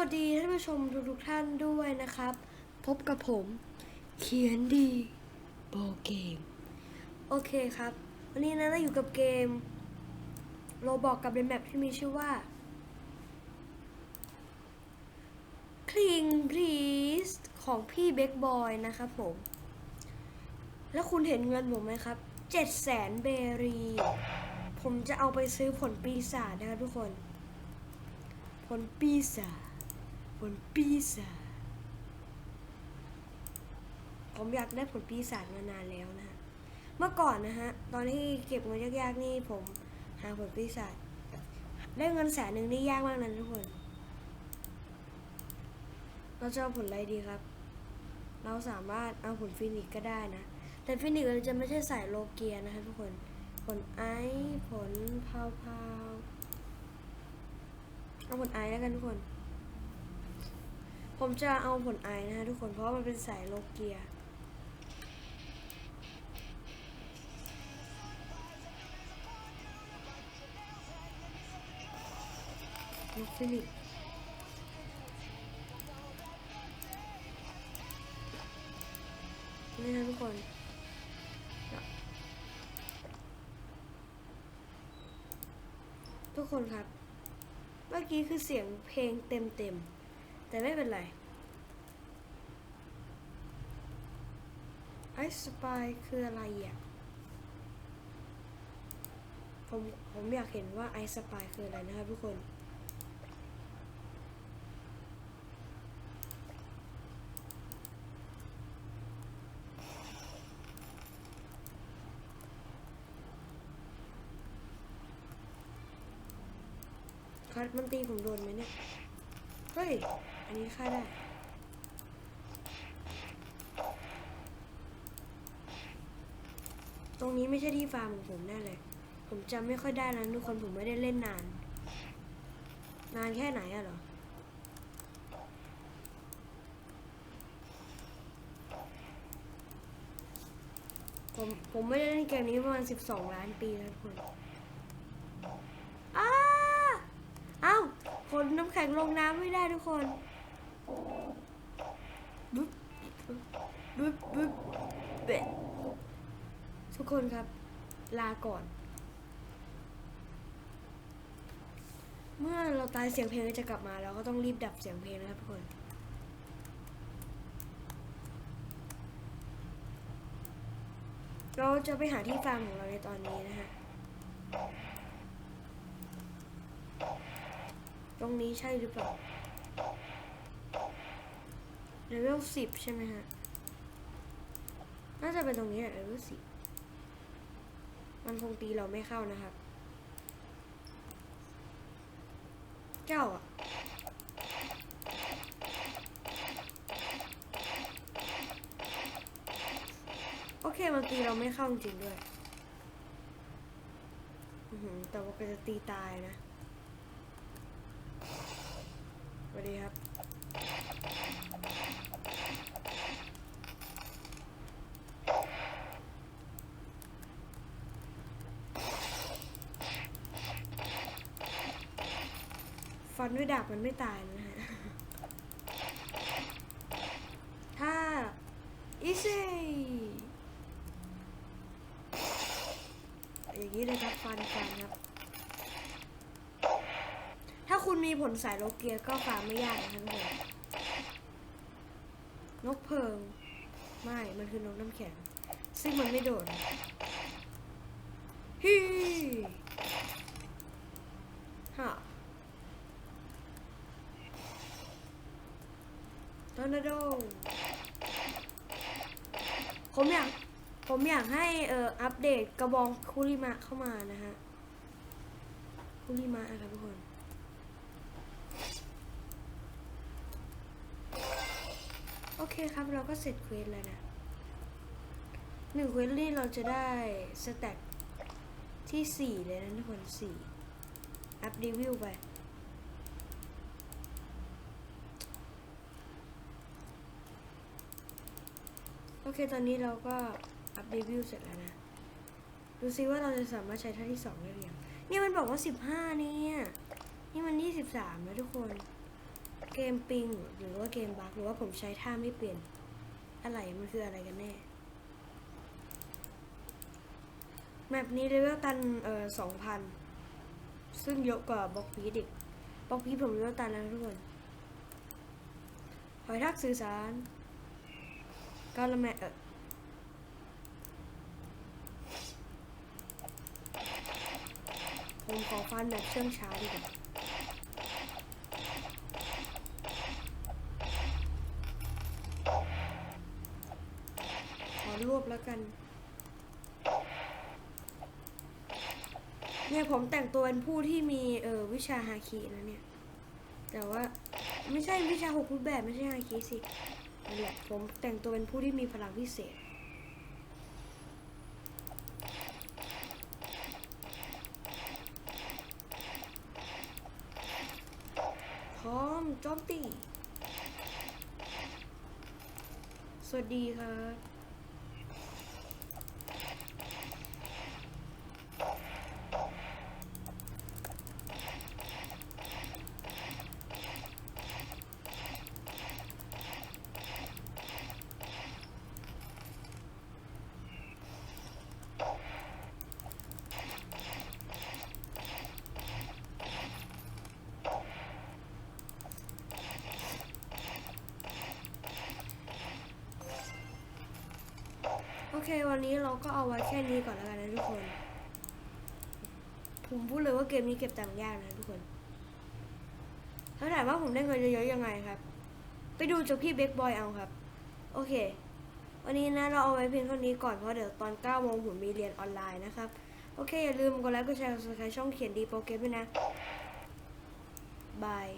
วัสดีท่านผู้ชมทุกท่านด้วยนะครับ พบกับผม เขียนดีโบเกม โอเคครับ วันนี้นะเราอยู่กับเกมโรบอกกับเป็นแมปที่มีชื่อว่า Cling Please ของพี่เบคบอยนะครับผม แล้วคุณเห็นเงินผมไหมครับ7 0 0 0 0 0เบรี ผมจะเอาไปซื้อผลปีศาจนะครับทุกคนผลปีศาจ ผลปีศาจผมอยากได้ผลปีศาจมานานแล้วนะ เมื่อก่อนนะฮะ ตอนที่เก็บเงินยากๆนี่ผมหาผลปีศาจได้เงินแสนหนึ่งนี่ยากมากนะทุกคน เราจะเอาผลอะไรดีครับ เราสามารถเอาผลฟินิกก็ได้นะ แต่ฟินิกเราจะไม่ใช่สายโลเกียนะคะทุกคน ผลไอซ์ผลพาวพาวเอาผลไอซ์แล้วกันทุกคน ผมจะเอาผลไอนะคะทุกคนเพราะมันเป็นสายโลเกียลูกฟินิกซ์นี่นะทุกคนทุกคนครับ เมื่อกี้คือเสียงเพลงเต็มๆ แต่ไม่เป็นไร อสปายคืออะไรอะ ผมผมอยากเห็นว่าไอสปายคืออะไรนะครับทุกคนคัดมันตีผมโดนไหมเนี่ย เฮ้ย อันนี้ฆ่าได้ ตรงนี้ไม่ใช่ที่ฟาร์มของผมแน่เลย ผมจำไม่ค่อยได้แล้วทุกคนผมไม่ได้เล่นนาน นานแค่ไหนอะเหรอ ผมผมไม่ได้เล่นเกมนี้ประมาณ 12 ล้านปีแล้วทุกคนอ้าเอ้าคนน้ำแข็งลงน้ำไม่ได้ทุกคนบึ๊บบึ๊บบึ๊บเบะ ทุกคนครับ ลาก่อน เมื่อเราตายเสียงเพลงก็จะกลับมาเราก็ต้องรีบดับเสียงเพลงนะครับทุกคนเราจะไปหาที่ฟาร์มของเราในตอนนี้นะฮะ ตรงนี้ใช่หรือเปล่าเลเวลสิบใช่ไหมฮะ น่าจะเป็นตรงนี้แหละเลเวลสิบ มันคงตีเราไม่เข้านะครับ เจ้าอะโอเคมันตีเราไม่เข้าจริงด้วยแต่ว่าก็จะตีตายนะสวัสดีครับ ฟันด้วยดาบมันไม่ตายนะฮะถ้าอีซี่อย่างนี้เลยครับฟันฟันครับ ถ้าคุณมีผลสายโลเกียก็ฟาร์มไม่ยากนะครับทุกนนกเพิง ไม่ มันคือนกน้ำแข็ง ซึ่งมันไม่โดดฮีฮะทอร์ นาโด ผมอยาก ผมอยากให้เอ่ออัปเดตกระบองคุริมะเข้ามานะฮะ คุริมะนะครับทุกคนโอเคครับเราก็เสร็จเควสแล้วนะหนึ่งเควสนี่เราจะได้สแต็กที่สี่เลยนะทุกคนสี่อัพรีวิวไป โอเคตอนนี้เราก็อัพรีวิวเสร็จแล้วนะ ดูซิว่าเราจะสามารถใช้ท่าที่สองได้หรือยังเนี่ยมันบอกว่าสิบห้าเนี่ยนี่มันยี่สิบสามแล้วทุกคน เกมปิงหรือว่าเกมบักหรือว่าผมใช้ท่าไม่เปลี่ยน อะไรมันคืออะไรกันแน่แมปนี้เลเวลตันเอ่อสองพันซึ่งเยอะกว่าบล็อกพีดอีกบล็อกพีดผมเลเวลตันแล้วทุกคนหอยทักสื่อสาร กาละแมเออผมขอฟันแบบเชื่องช้าดีกว่าขอรวบแล้วกัน เนี่ยผมแต่งตัวเป็นผู้ที่มีเออวิชาฮาคินะเนี่ย แต่ว่าไม่ใช่วิชาหกรูปแบบไม่ใช่ฮาคิสิ นั่นแหละผมแต่งตัวเป็นผู้ที่มีพลังพิเศษ พร้อมโจอมตี สวัสดีครับ เควันนี้เราก็เอาไว้แค่นี้ก่อนแล้วกันนะทุกคน ผมพูดเลยว่าเกมนี้เก็บตังค์ยากนะทุกคนถ้าถามว่าผมได้เงินเยอะๆยังไงครับ ไปดูจากพี่เบคบอยเอาครับ โอเค วันนี้นะเราเอาไว้เพียงเท่านี้ก่อนเพราะเดี๋ยวตอน9โมงผมมีเรียนออนไลน์นะครับ โอเคอย่าลืมกดไลค์กดแชร์กด subscribe ช่องเขียนดีโปรเกมด้วยนะบาย